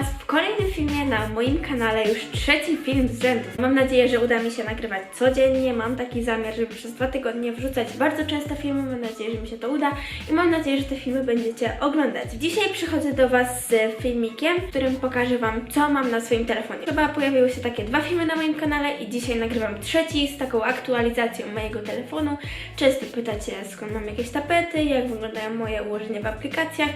Was w kolejnym filmie na moim kanale, już trzeci film z rzędu. Mam nadzieję, że uda mi się nagrywać codziennie. Mam taki zamiar, żeby przez dwa tygodnie wrzucać bardzo często filmy. Mam nadzieję, że mi się to uda i mam nadzieję, że te filmy będziecie oglądać. Dzisiaj przychodzę do Was z filmikiem, w którym pokażę Wam, co mam na swoim telefonie. Chyba pojawiły się takie dwa filmy na moim kanale i dzisiaj nagrywam trzeci z taką aktualizacją mojego telefonu. Często pytacie, skąd mam jakieś tapety, jak wyglądają moje ułożenia w aplikacjach,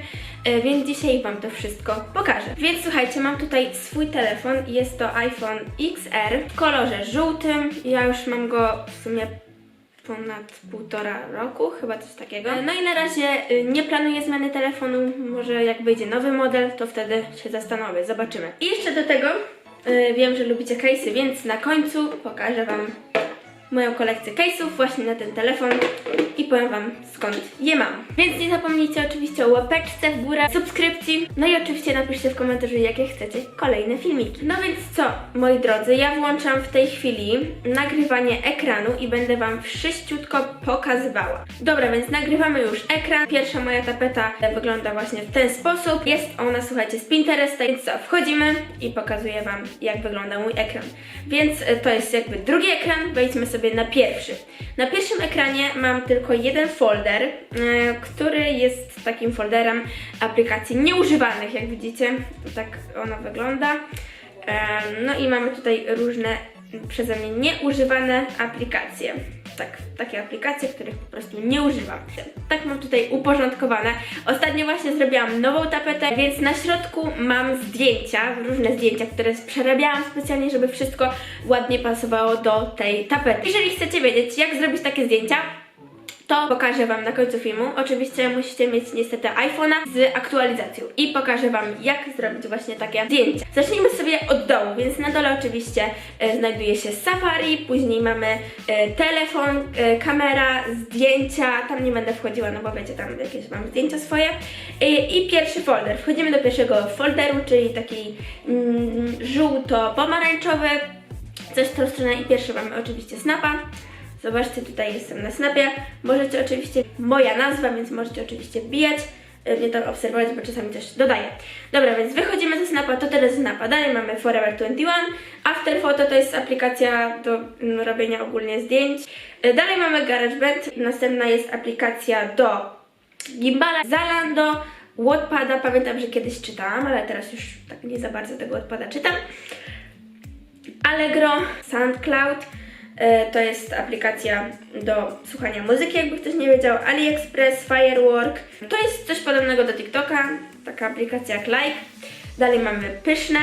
e, więc dzisiaj Wam to wszystko pokażę. Więc słuchajcie, mam tutaj swój telefon, jest to iPhone XR w kolorze żółtym. Ja już mam go w sumie ponad półtora roku, chyba coś takiego. No i na razie y, nie planuję zmiany telefonu, może jak wyjdzie nowy model, to wtedy się zastanowię, zobaczymy. I jeszcze do tego y, wiem, że lubicie case'y, więc na końcu pokażę Wam moją kolekcję case'ów właśnie na ten telefon i powiem Wam skąd je mam. Więc nie zapomnijcie oczywiście o łapeczce w górę, subskrypcji, no i oczywiście napiszcie w komentarzu jakie chcecie kolejne filmiki. No więc co, moi drodzy, ja włączam w tej chwili nagrywanie ekranu i będę Wam wszyściutko pokazywała. Dobra, więc nagrywamy już ekran. Pierwsza moja tapeta wygląda właśnie w ten sposób. Jest ona, słuchajcie, z Pinteresta, więc co, wchodzimy i pokazuję Wam jak wygląda mój ekran. Więc e, to jest jakby drugi ekran, wejdźmy sobie na pierwszy. Na pierwszym ekranie mam tylko jeden folder, e, który jest takim folderem aplikacji nieużywanych, jak widzicie. Tak ona wygląda. E, No i mamy tutaj różne przeze mnie nieużywane aplikacje. Tak, takie aplikacje, których po prostu nie używam. Tak mam tutaj uporządkowane. Ostatnio właśnie zrobiłam nową tapetę, więc na środku mam zdjęcia, różne zdjęcia, które przerabiałam specjalnie, żeby wszystko ładnie pasowało do tej tapety. Jeżeli chcecie wiedzieć, jak zrobić takie zdjęcia, to pokażę Wam na końcu filmu. Oczywiście musicie mieć niestety iPhone'a z aktualizacją i pokażę Wam, jak zrobić właśnie takie zdjęcia. Zacznijmy sobie od dołu, więc na dole oczywiście e, znajduje się Safari, później mamy e, telefon, e, kamera, zdjęcia, tam nie będę wchodziła, no bo wiecie, tam jakieś mam zdjęcia swoje. E, I pierwszy folder. Wchodzimy do pierwszego folderu, czyli taki mm, żółto-pomarańczowy, coś w tą stronę i pierwszy mamy oczywiście Snapa. Zobaczcie, tutaj jestem na Snapie. Możecie oczywiście, moja nazwa, więc możecie oczywiście wbijać, y, mnie tam obserwować, bo czasami też dodaję. Dobra, więc wychodzimy ze Snapa, to teraz Snapa. Dalej mamy Forever 21. After Photo to jest aplikacja do mm, robienia ogólnie zdjęć. Y, Dalej mamy GarageBand. Następna jest aplikacja do Gimbala, Zalando, Wattpada. Pamiętam, że kiedyś czytałam, ale teraz już tak nie za bardzo tego Wattpada czytam. Allegro, SoundCloud. E, To jest aplikacja do słuchania muzyki, jakby ktoś nie wiedział. AliExpress, Firework. To jest coś podobnego do TikToka, taka aplikacja jak Like. Dalej mamy Pyszne,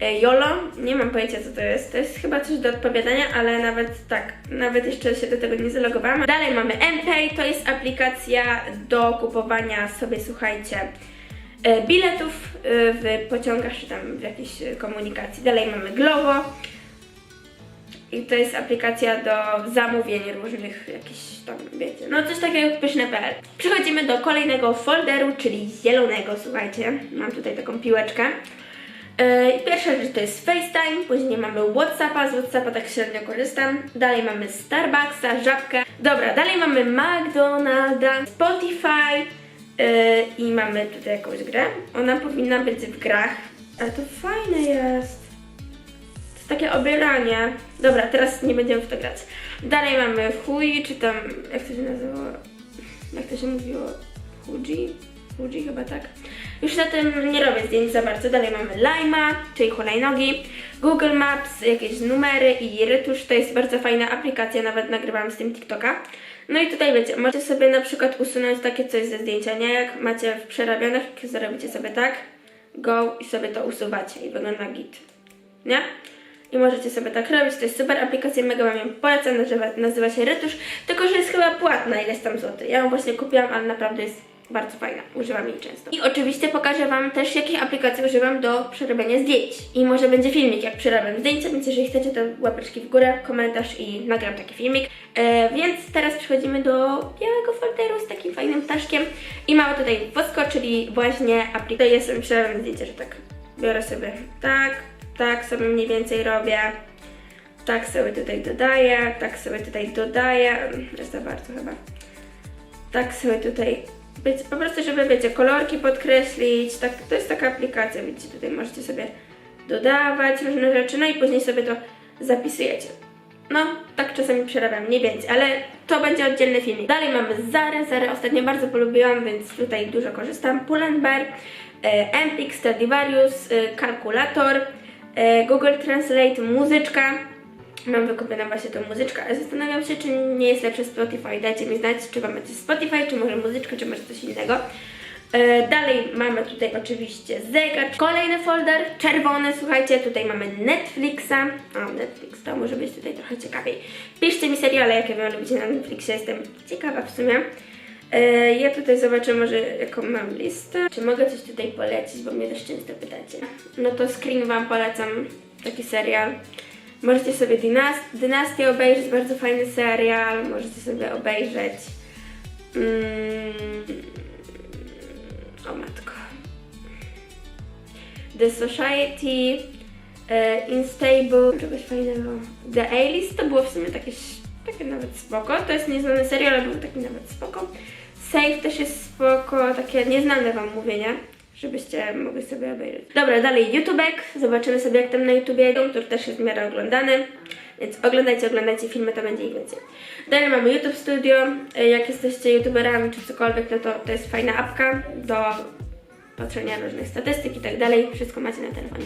e, YOLO. Nie mam pojęcia co to jest. To jest chyba coś do odpowiadania, ale nawet tak, nawet jeszcze się do tego nie zalogowałam. Dalej mamy MPay, to jest aplikacja do kupowania sobie, słuchajcie, e, biletów w pociągach czy tam w jakiejś komunikacji. Dalej mamy Glovo. I to jest aplikacja do zamówień różnych, jakichś tam, wiecie, no coś takiego jak pyszne.pl. Przechodzimy do kolejnego folderu, czyli zielonego, słuchajcie. Mam tutaj taką piłeczkę. Yy, I pierwsza rzecz to jest FaceTime, później mamy Whatsappa, z Whatsappa tak średnio korzystam. Dalej mamy Starbucksa, Żabkę. Dobra, dalej mamy McDonalda, Spotify yy, i mamy tutaj jakąś grę. Ona powinna być w grach, ale to fajne jest. Takie obieranie. Dobra, teraz nie będziemy w to grać. Dalej mamy Hui, czy tam, jak to się nazywało? Jak to się mówiło? Fuji? Fuji chyba tak. Już na tym nie robię zdjęć za bardzo. Dalej mamy Lima, czyli hulajnogi, Google Maps, jakieś numery i Rytusz. To jest bardzo fajna aplikacja, nawet nagrywałam z tym TikToka. No i tutaj wiecie, możecie sobie na przykład usunąć takie coś ze zdjęcia, nie? Jak macie w przerabionych, zrobicie sobie tak, go i sobie to usuwacie i wygląda git. Nie? I możecie sobie tak robić, to jest super aplikacja, mega wam ją polecam, nazywa, nazywa się Rytusz, tylko że jest chyba płatna, ileś tam złotych. Ja ją właśnie kupiłam, ale naprawdę jest bardzo fajna, używam jej często. I oczywiście pokażę wam też, jakich aplikacji używam do przerabiania zdjęć. I może będzie filmik, jak przerabiam zdjęcia, więc jeżeli chcecie, to łapeczki w górę, komentarz i nagram taki filmik. E, więc teraz przechodzimy do białego folderu z takim fajnym ptaszkiem. I mamy tutaj Wosko, czyli właśnie aplikację, ja sobie przerabiam zdjęcia, że tak biorę sobie tak, tak sobie mniej więcej robię. Tak sobie tutaj dodaję, tak sobie tutaj dodaję. Jest za bardzo chyba. Tak sobie tutaj Wiecie, po prostu, żeby wiecie, kolorki podkreślić, tak, to jest taka aplikacja, widzicie, tutaj możecie sobie dodawać różne rzeczy, no i później sobie to zapisujecie. No, tak czasami przerabiam, mniej więcej, ale to będzie oddzielny filmik. Dalej mamy Zarę, Zarę ostatnio bardzo polubiłam, więc tutaj dużo korzystam. Pull&Bear, Empik, Stradivarius, e, kalkulator, Google Translate, muzyczka. Mam wykupioną właśnie tą muzyczkę, ale zastanawiam się, czy nie jest lepsze Spotify. Dajcie mi znać, czy mamy coś Spotify, czy może muzyczkę, czy może coś innego. E, dalej mamy tutaj oczywiście zegar, kolejny folder, czerwony, słuchajcie, tutaj mamy Netflixa, o Netflix, to może być tutaj trochę ciekawiej. Piszcie mi seriale, jakie wy lubicie na Netflixie, jestem ciekawa w sumie. E, ja tutaj zobaczę może jaką mam listę, czy mogę coś tutaj polecić, bo mnie też często pytacie. No to Screen Wam polecam, taki serial. Możecie sobie Dynast Dynastię obejrzeć, bardzo fajny serial, możecie sobie obejrzeć. Mm, o matko. The Society, e, Instable, czegoś fajnego. The A-List to było w sumie takie, takie nawet spoko. To jest nieznany serial, ale był taki nawet spoko. Safe też jest spoko, takie nieznane wam mówię, nie? Żebyście mogli sobie obejrzeć. Dobra, dalej YouTubek. Zobaczymy sobie jak tam na YouTubie jedą, który też jest w miarę oglądany. Więc oglądajcie, oglądajcie filmy, to będzie ich więcej. Dalej mamy YouTube Studio. E, Jak jesteście YouTuberami czy cokolwiek, no to to jest fajna apka do patrzenia różnych statystyk i tak dalej. Wszystko macie na telefonie.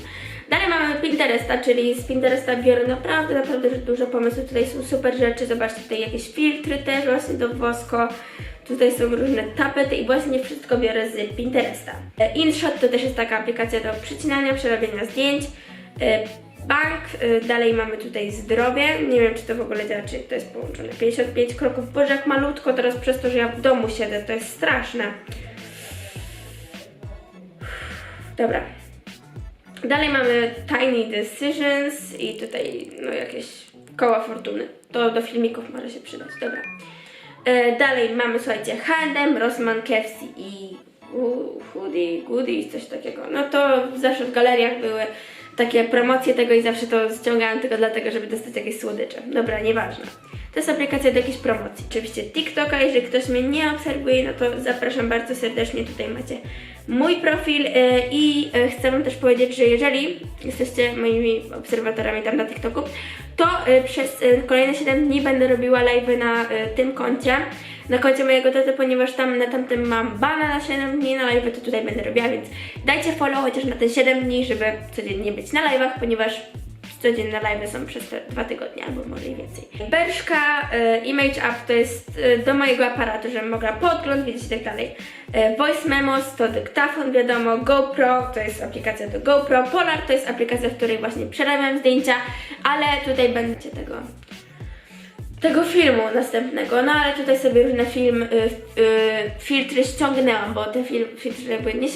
Dalej mamy Pinteresta, czyli z Pinteresta biorę naprawdę, naprawdę dużo pomysłów. Tutaj są super rzeczy. Zobaczcie, tutaj jakieś filtry też właśnie do wosko. Tutaj są różne tapety i właśnie wszystko biorę z Pinteresta. E, InShot to też jest taka aplikacja do przycinania, przerabiania zdjęć. E, Bank, e, dalej mamy tutaj zdrowie. Nie wiem, czy to w ogóle działa, czy to jest połączone. 55 kroków. Boże, jak malutko teraz przez to, że ja w domu siedzę, to jest straszne. Dobra. Dalej mamy Tiny Decisions i tutaj no jakieś koła fortuny. To do filmików może się przydać. Dobra. E, dalej mamy, słuchajcie, H&M, Rossmann, KFC i Hoodie, Goodies, coś takiego. No to zawsze w galeriach były takie promocje tego i zawsze to ściągałam tylko dlatego, żeby dostać jakieś słodycze. Dobra, nieważne. To jest aplikacja do jakiejś promocji. Oczywiście TikToka, jeżeli ktoś mnie nie obserwuje, no to zapraszam bardzo serdecznie. Tutaj macie mój profil e, i e, chcę Wam też powiedzieć, że jeżeli jesteście moimi obserwatorami tam na TikToku, to e, przez kolejne 7 dni będę robiła live'y na tym koncie, na koncie mojego taty, ponieważ tam na tamtym mam bana na 7 dni, na live'y to tutaj będę robiła, więc dajcie follow chociaż na te 7 dni, żeby codziennie być na live'ach, ponieważ codzienne live są przez te dwa tygodnie albo może i. Berszka, e, Image Up to jest e, do mojego aparatu, żebym mogła podgląd widzieć i tak dalej. E, Voice Memos to dyktafon, wiadomo. GoPro to jest aplikacja do GoPro. Polar to jest aplikacja, w której właśnie przerabiam zdjęcia, ale tutaj będzie tego tego filmu następnego, no ale tutaj sobie różne film, y, y, filtry ściągnęłam, bo te fil, filtry jakby nie...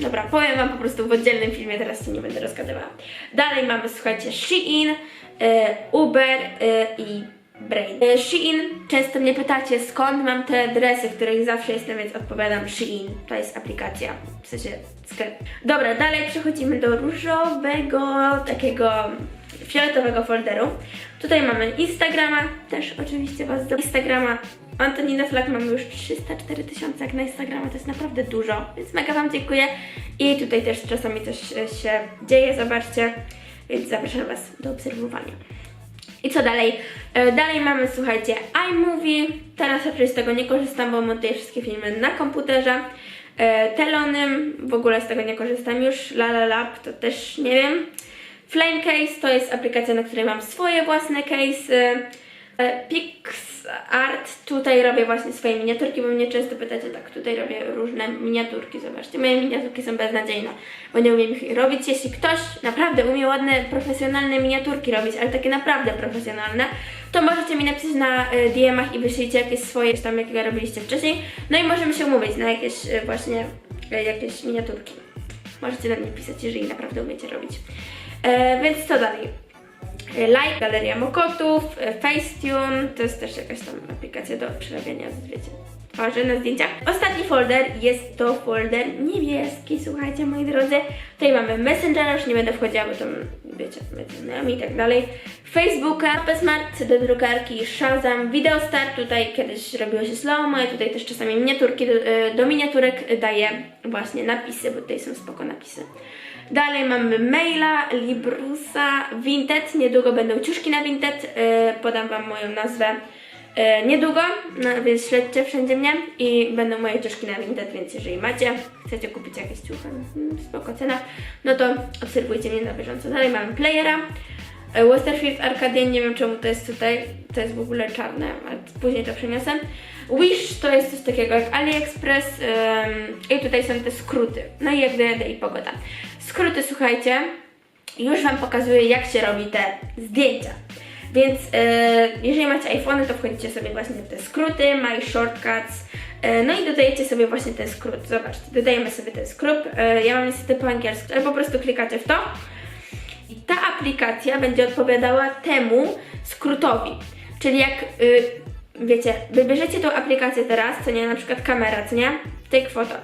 Dobra, powiem Wam po prostu w oddzielnym filmie, teraz się nie będę rozgadywała. Dalej mamy, słuchajcie, Shein, y, Uber y, i Brain. Y, Shein, często mnie pytacie, skąd mam te dresy, w których zawsze jestem, więc odpowiadam Shein. To jest aplikacja, w sensie sklep. Dobra, dalej przechodzimy do różowego, takiego fioletowego folderu. Tutaj mamy Instagrama, też oczywiście Was do Instagrama. Antonina Flak mamy już 304 tysiące, jak na Instagrama to jest naprawdę dużo, więc mega Wam dziękuję. I tutaj też czasami coś e, się dzieje, zobaczcie, więc zapraszam Was do obserwowania. I co dalej? E, Dalej mamy, słuchajcie, iMovie. Teraz raczej z tego nie korzystam, bo montuję wszystkie filmy na komputerze. E, Telonym, w ogóle z tego nie korzystam już. Lala Lab to też nie wiem. Flamecase to jest aplikacja, na której mam swoje własne case'y. E, PixArt, tutaj robię właśnie swoje miniaturki, bo mnie często pytacie, tak, tutaj robię różne miniaturki, zobaczcie, moje miniaturki są beznadziejne, bo nie umiem ich robić. Jeśli ktoś naprawdę umie ładne, profesjonalne miniaturki robić, ale takie naprawdę profesjonalne, to możecie mi napisać na e, DM-ach i wyślijcie jakieś swoje, tam jakiego robiliście wcześniej, no i możemy się umówić na jakieś e, właśnie, e, jakieś miniaturki. Możecie do mnie pisać, jeżeli naprawdę umiecie robić. E, więc co dalej? E, Like, Galeria Mokotów, e, Facetune, to jest też jakaś tam aplikacja do przerabiania, wiecie, twarzy na zdjęciach. Ostatni folder jest to folder niebieski, słuchajcie moi drodzy. Tutaj mamy Messengera, już nie będę wchodziła, bo tam wiecie, między nami i tak dalej. Facebooka, Smart do drukarki, Shazam, Videostar, tutaj kiedyś robiło się slow ja tutaj też czasami miniaturki, do, e, do miniaturek daję właśnie napisy, bo tutaj są spoko napisy. Dalej mamy maila, Librusa, Vinted, niedługo będą ciuszki na Vinted, e, podam Wam moją nazwę e, niedługo, no, więc śledźcie wszędzie mnie i będą moje ciuszki na Vinted, więc jeżeli macie, chcecie kupić jakieś ciuchy, mm, spoko cena, no to obserwujcie mnie na bieżąco. Dalej mamy playera, e, Westerfield Arcadian, nie wiem czemu to jest tutaj, to jest w ogóle czarne, ale później to przeniosę. Wish to jest coś takiego jak AliExpress i tutaj są te skróty, no i jak dojadę i pogoda. Skróty, słuchajcie, już Wam pokazuję jak się robi te zdjęcia. Więc e, jeżeli macie iPhone, to wchodzicie sobie właśnie w te skróty, My Shortcuts, e, no i dodajecie sobie właśnie ten skrót. Zobaczcie, dodajemy sobie ten skrót. E, ja mam niestety po angielsku, ale po prostu klikacie w to i ta aplikacja będzie odpowiadała temu skrótowi. Czyli jak y, wiecie, wybierzecie tą aplikację teraz, co nie, na przykład kamera, co nie, take photo.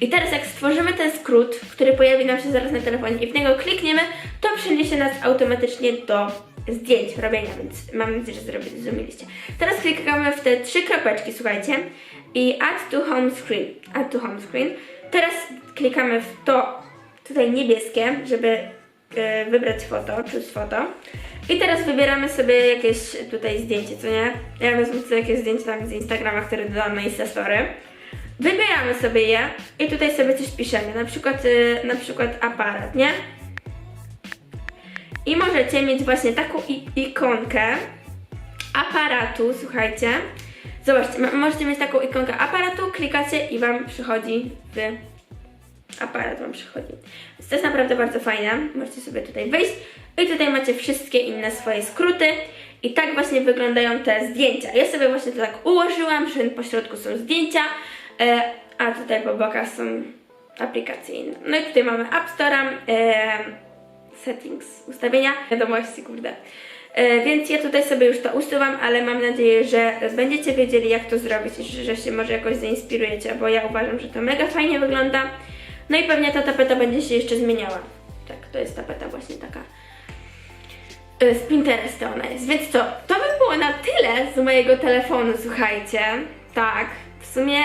I teraz jak stworzymy ten skrót, który pojawi nam się zaraz na telefonie i w niego klikniemy, to przeniesie nas automatycznie do zdjęć robienia, więc mam nadzieję, że zrozumieliście. Teraz klikamy w te trzy kropeczki, słuchajcie, i add to home screen, add to home screen. Teraz klikamy w to tutaj niebieskie, żeby e, wybrać foto, choose foto. I teraz wybieramy sobie jakieś tutaj zdjęcie, co nie? Ja wezmę sobie jakieś zdjęcie tam z Instagrama, które dodałam na Instastory. Wybieramy sobie je i tutaj sobie coś piszemy, na przykład, e, na przykład aparat, nie? I możecie mieć właśnie taką ikonkę aparatu, słuchajcie. Zobaczcie, możecie mieć taką ikonkę aparatu, klikacie i Wam przychodzi w aparat Wam przychodzi. Więc to jest naprawdę bardzo fajne. Możecie sobie tutaj wyjść i tutaj macie wszystkie inne swoje skróty. I tak właśnie wyglądają te zdjęcia. Ja sobie właśnie to tak ułożyłam, że po środku są zdjęcia, e, a tutaj po bokach są aplikacje inne. No i tutaj mamy App Store'a, e, settings, ustawienia, wiadomości, kurde. E, więc ja tutaj sobie już to usuwam, ale mam nadzieję, że będziecie wiedzieli jak to zrobić i że, się może jakoś zainspirujecie, bo ja uważam, że to mega fajnie wygląda. No i pewnie ta tapeta będzie się jeszcze zmieniała. Tak, to jest tapeta właśnie taka z Pinteresta ona jest. Więc co, to by było na tyle z mojego telefonu, słuchajcie. Tak, w sumie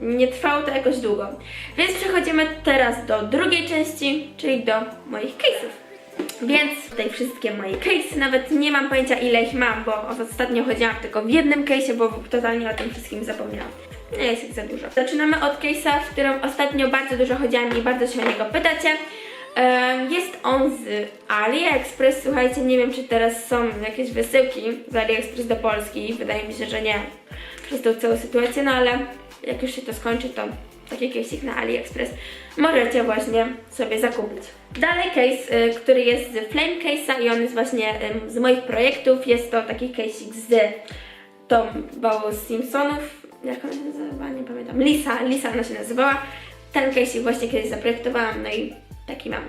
nie trwało to jakoś długo. Więc przechodzimy teraz do drugiej części, czyli do moich case'ów. Więc tutaj wszystkie moje case'y, nawet nie mam pojęcia ile ich mam, bo ostatnio chodziłam tylko w jednym case'ie, bo totalnie o tym wszystkim zapomniałam. Nie jest ich za dużo. Zaczynamy od case'a, w którym ostatnio bardzo dużo chodziłam i bardzo się o niego pytacie. Jest on z AliExpress. Słuchajcie, nie wiem czy teraz są jakieś wysyłki z AliExpress do Polski. Wydaje mi się, że nie. Przez tą całą sytuację, no ale jak już się to skończy, to taki case'ik na AliExpress możecie właśnie sobie zakupić. Dalej case, y, który jest z Flame Case'a i on jest właśnie z moich projektów. Jest to taki case'ik z tą bałą Simpsonów. Jak ona się nazywa? Nie pamiętam. Lisa, Lisa ona się nazywała. Ten case'ik właśnie kiedyś zaprojektowałam, no i taki mam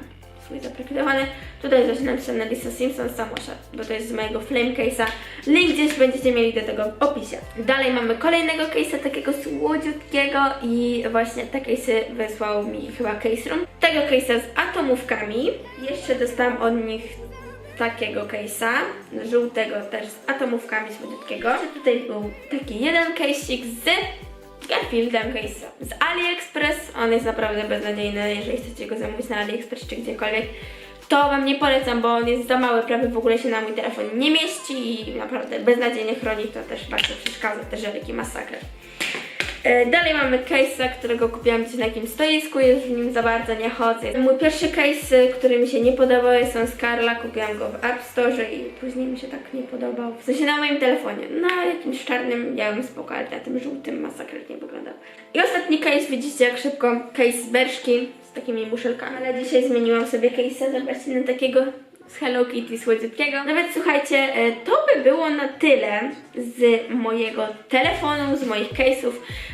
swój zaprojektowany. Tutaj jest właśnie napisane Lisa Simpson Samosia, bo to jest z mojego Flame Case'a. Link gdzieś będziecie mieli do tego w opisie. Dalej mamy kolejnego case'a, takiego słodziutkiego i właśnie te case'y wysłał mi chyba Case Room. Tego case'a z atomówkami. Jeszcze dostałam od nich takiego case'a, żółtego też z atomówkami słodziutkiego. Tutaj był taki jeden case'ik z Garfieldem case'a z AliExpress. On jest naprawdę beznadziejny, jeżeli chcecie go zamówić na AliExpress czy gdziekolwiek. To Wam nie polecam, bo on jest za mały, prawie w ogóle się na mój telefon nie mieści i naprawdę beznadziejnie chroni, to też bardzo przeszkadza, te żeliki masakra. E, Dalej mamy case'a, którego kupiłam gdzieś na jakimś stoisku, już w nim za bardzo nie chodzę. Mój pierwszy case, który mi się nie podobał, jest on z Karla, kupiłam go w App Store i później mi się tak nie podobał. W sensie na moim telefonie, na jakimś czarnym, białym spoko, ale na tym żółtym masakrycznie wyglądał. I ostatni case, widzicie jak szybko, case z Berszki, z takimi muszelkami. Ale dzisiaj zmieniłam sobie case'a, zobaczcie, na takiego z Hello Kitty słodziutkiego. Nawet słuchajcie, e, to by było na tyle z mojego telefonu, z moich case'ów.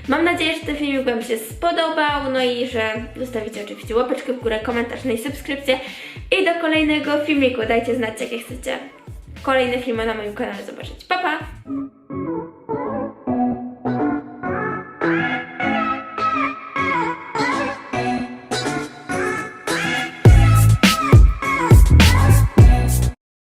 Mam nadzieję, że ten filmik Wam się spodobał, no i że zostawicie oczywiście łapeczkę w górę, komentarz, no i subskrypcję. I do kolejnego filmiku dajcie znać, jakie chcecie kolejne filmy na moim kanale zobaczyć. Pa, pa!